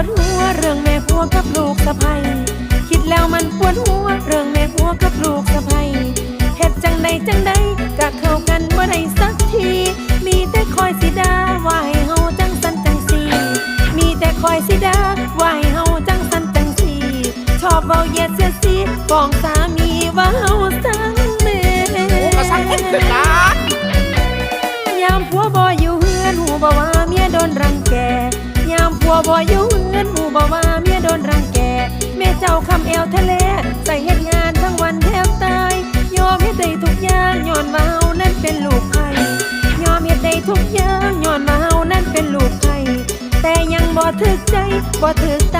วดหัวเรื่องแม่พัวกับลูกสะใภ้คิดแล้วมันปวดหัวเรื่องแม่พัวกับลูกสะใภ้เฮ็ดจังใดจังใดกะเข้ากันบ่ได้สักที มีแต่คอยสิดาว่าให้เฮาจังสันจังสีมีแต่คอยสิดาว่าให้เฮาจังสันจังสีชอบเว้าเหยียดเสียสีฟ้องสามีว่าเฮาสังแม่ก็สังเฮ็ดเด้ยามผัวบ่อยู่เฮือนหูบ่ว่าเมียโดนรังแกยามพัวบ่อยู่ บ่ว่าเมียโดนรังแกแม่เจ้าคำเอวทะเล ใส่เฮ็ดงานทั้งวันแทบตายยอมเฮ็ดได้ทุกอย่างย้อนว่าเฮานั่นเป็นลูกไผ่ยอมเฮ็ดได้ทุกอย่างย้อนว่าเฮานั่นเป็นลูกไผ่แต่ยังบ่ถึกใจบ่ถึกตา